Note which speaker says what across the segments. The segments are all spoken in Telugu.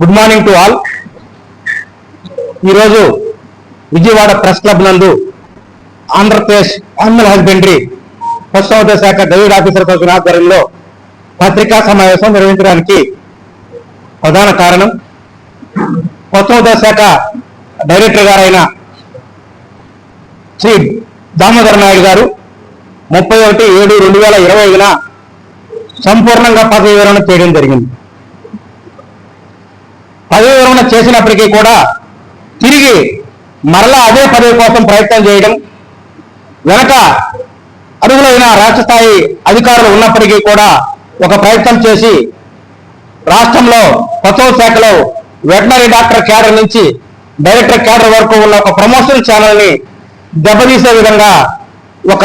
Speaker 1: గుడ్ మార్నింగ్ టు ఆల్ ఈరోజు విజయవాడ ప్రెస్ క్లబ్ నందు ఆంధ్రప్రదేశ్ యానిమల్ హస్బెండరీ పశుసంవర్ధక శాఖ గైడ్ ఆఫీసర్ తరఫున ఆధ్వర్యంలో పత్రికా సమావేశం నిర్వహించడానికి ప్రధాన కారణం పశుసంవర్ధక శాఖ డైరెక్టర్ గారైన శ్రీ దామోదర నాయుడు గారు ముప్పై ఒకటి ఏడు రెండు వేల ఇరవై ఐదున సంపూర్ణంగా పదవి విరమణ చేయడం జరిగింది. పదవి చేసినప్పటికీ కూడా తిరిగి మరలా అదే పదవి కోసం ప్రయత్నం చేయడం వెనక అడుగులైన రాష్ట్ర స్థాయి అధికారులు ఉన్నప్పటికీ కూడా ఒక ప్రయత్నం చేసి రాష్ట్రంలో పశువుల శాఖలో వెటనరీ డాక్టర్ క్యాడర్ నుంచి డైరెక్టర్ క్యాడర్ వరకు ఉన్న ఒక ప్రమోషన్ ఛానల్ని దెబ్బతీసే విధంగా ఒక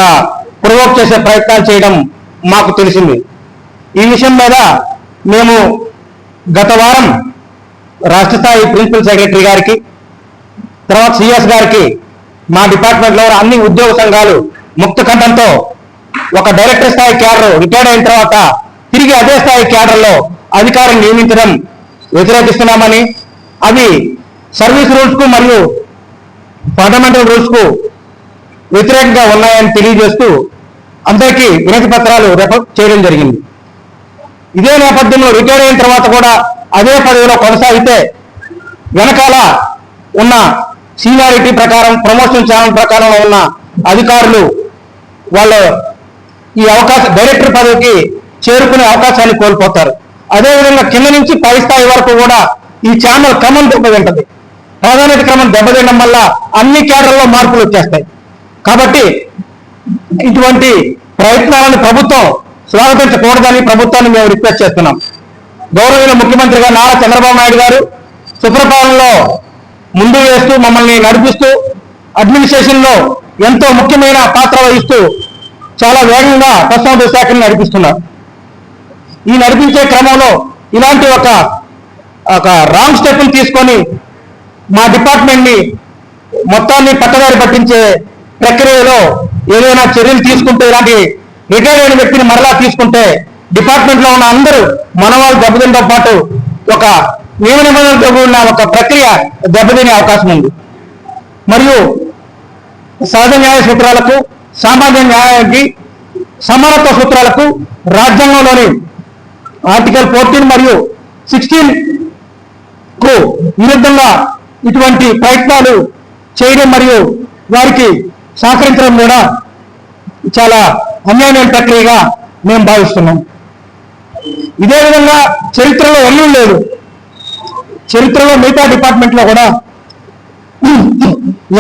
Speaker 1: ప్రొవోక్ చేసే ప్రయత్నాలు చేయడం మాకు తెలిసింది. ఈ విషయం మీద మేము గత వారం రాష్ట్ర స్థాయి ప్రిన్సిపల్ సెక్రటరీ గారికి తర్వాత సిఎస్ గారికి మా డిపార్ట్మెంట్లో అన్ని ఉద్యోగ సంఘాలు ముక్త కంఠంతో ఒక డైరెక్టర్ స్థాయి క్యాడర్ రిటైర్డ్ అయిన తర్వాత తిరిగి అదే స్థాయి క్యాడర్లో అధికారం నియమించడం వ్యతిరేకిస్తున్నామని అవి సర్వీస్ రూల్స్కు మరియు ఫండమెంటల్ రూల్స్కు వ్యతిరేకంగా ఉన్నాయని తెలియజేస్తూ అందరికీ వినతి పత్రాలు రెఫర్ చేయడం జరిగింది. ఇదే నేపథ్యంలో రిటైర్ అయిన తర్వాత కూడా అదే పదవిలో కొనసాగితే వెనకాల ఉన్న సీనియారిటీ ప్రకారం ప్రమోషన్ ఛానల్ ప్రకారంలో ఉన్న అధికారులు వాళ్ళు ఈ అవకాశం డైరెక్టర్ పదవికి చేరుకునే అవకాశాన్ని కోల్పోతారు. అదేవిధంగా కింద నుంచి పై స్థాయి వరకు కూడా ఈ ఛానల్ క్రమం దెబ్బతింటది ప్రాధాన్యత క్రమం దెబ్బతినడం వల్ల అన్ని కేడర్లో మార్పులు వచ్చేస్తాయి. కాబట్టి ఇటువంటి ప్రయత్నాలను ప్రభుత్వం స్వాగతించకూడదని ప్రభుత్వాన్ని మేము రిక్వెస్ట్ చేస్తున్నాం. గౌరవీయ ముఖ్యమంత్రిగా నారా చంద్రబాబు నాయుడు గారు సుప్రపాలనలో ముందు వేస్తూ మమ్మల్ని నడిపిస్తూ అడ్మినిస్ట్రేషన్లో ఎంతో ముఖ్యమైన పాత్ర వహిస్తూ చాలా వేగంగా పశుసంవర్ధక శాఖను నడిపిస్తున్నారు. ఈ నడిపించే క్రమంలో ఇలాంటి ఒక ఒక రాంగ్ స్టెప్ తీసుకొని మా డిపార్ట్మెంట్ని మొత్తాన్ని పట్టదారి పట్టించే ప్రక్రియలో ఏదైనా చర్యలు తీసుకుంటే ఇలాంటి రిటైర్ అయిన వ్యక్తిని మరలా తీసుకుంటే డిపార్ట్మెంట్లో ఉన్న అందరూ మన వాళ్ళు దెబ్బతినతో పాటు ఒక నియమ నిబంధనలతో కూడిన ఒక ప్రక్రియ దెబ్బతినే అవకాశం ఉంది. మరియు సహజ న్యాయ సూత్రాలకు సామాన్య న్యాయానికి సమానత్వ సూత్రాలకు రాజ్యాంగంలోని ఆర్టికల్ ఫోర్టీన్ మరియు సిక్స్టీన్కు విరుద్ధంగా ఇటువంటి ప్రయత్నాలు చేయడం మరియు వారికి సహకరించడం కూడా చాలా అన్యాయం ప్రక్రియగా మేము భావిస్తున్నాం. ఇదే విధంగా చరిత్రలో ఎన్నూ లేదు చరిత్రలో మిగతా డిపార్ట్మెంట్లో కూడా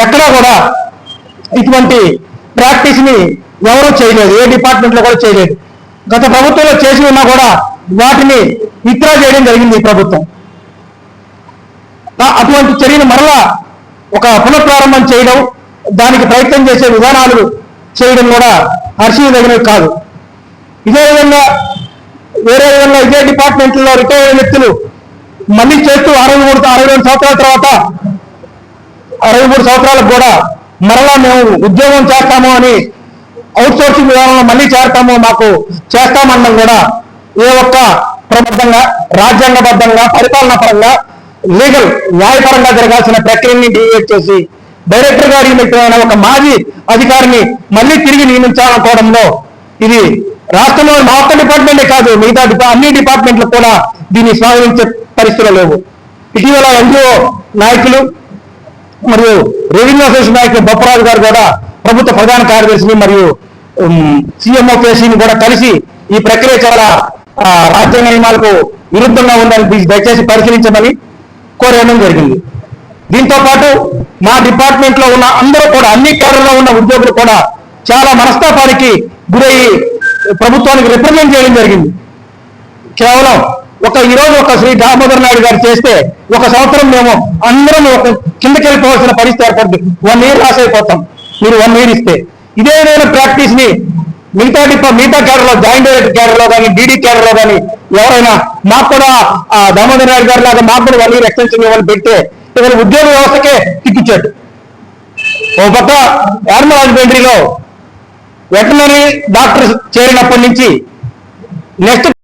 Speaker 1: ఎక్కడా కూడా ఇటువంటి ప్రాక్టీస్ని ఎవరో ఎవరూ చేయలేదు ఏ డిపార్ట్మెంట్లో కూడా చేయలేదు. గత ప్రభుత్వంలో చేసి ఉన్నా కూడా వాటిని విత్డ్రా చేయడం జరిగింది ఈ ప్రభుత్వం. అటువంటి చర్యను మరలా ఒక పునఃప్రారంభం చేయడం దానికి ప్రయత్నం చేసే విధానాలు చేయడం కూడా హర్షించదగినవి కాదు. ఇదే విధంగా వేరే విధంగా ఇదే డిపార్ట్మెంట్లో రిటైర్ అయిన వ్యక్తులు మళ్ళీ చేస్తూ అరవై మూడు అరవై రెండు సంవత్సరాల తర్వాత అరవై మూడు సంవత్సరాలకు కూడా మరలా మేము ఉద్యోగం చేస్తాము అని అవుట్సోర్సింగ్ విధానంలో మళ్ళీ చేరతాము మాకు చేస్తామనడం కూడా ఏ ఒక్క ప్రబద్ధంగా రాజ్యాంగబద్ధంగా పరిపాలనా పరంగా లీగల్ న్యాయపరంగా జరగాల్సిన ప్రక్రియని డివేట్ చేసి డైరెక్టర్ గారి నియమితమైన ఒక మాజీ అధికారిని మళ్ళీ తిరిగి నియమించాలనుకోవడంలో ఇది రాష్ట్రంలో మా ఒక్క డిపార్ట్మెంటే కాదు మిగతా డిపా అన్ని డిపార్ట్మెంట్లు కూడా దీన్ని స్వాగతించే పరిస్థితులు లేవు. ఇటీవల ఎన్జిఓ నాయకులు మరియు రెవెన్యూ అసోసియేషన్ నాయకులు బొప్పరాజు గారు కూడా ప్రభుత్వ ప్రధాన కార్యదర్శిని మరియు సీఎంఓ కేసీని కూడా కలిసి ఈ ప్రక్రియ చాలా రాజ్యాంగ నియమాలకు విరుద్ధంగా ఉందని దయచేసి పరిశీలించమని కోరడం జరిగింది. దీంతో పాటు మా డిపార్ట్మెంట్లో ఉన్న అందరూ కూడా అన్ని కేడర్లో ఉన్న ఉద్యోగులు కూడా చాలా మనస్తాపానికి గురయ్యి ప్రభుత్వానికి రిప్రజెంట్ చేయడం జరిగింది. కేవలం ఒక ఈరోజు ఒక శ్రీ దామోదర్ నాయుడు గారు చేస్తే ఒక సంవత్సరం మేము అందరం ఒక కిందకి వెళ్ళిపోవాల్సిన పరిస్థితి ఏర్పడుతుంది. వన్ ఇయర్ లాస్ అయిపోతాం. మీరు వన్ ఇయర్ ఇస్తే. ఇదే విధమైన ప్రాక్టీస్ని మిగతా డిపా మిగతా క్యాడర్ జాయింట్ డైరెక్టర్ క్యాడర్ కానీ డీడీ క్యాడర్ కానీ ఎవరైనా మాకు కూడా ఆ దామోదర్ నాయుడు గారి లాగా మాకు కూడా వన్ ఇయర్ ఎక్స్టెన్షన్ ఇవ్వాలని పెడితే ఇవాళ ఉద్యోగ వ్యవస్థకే తిప్పించాడు ఓ పక్క యానిమల్ హస్బెండరీలో వెటనరీ డాక్టర్ చేరినప్పటి నుంచి నెక్స్ట్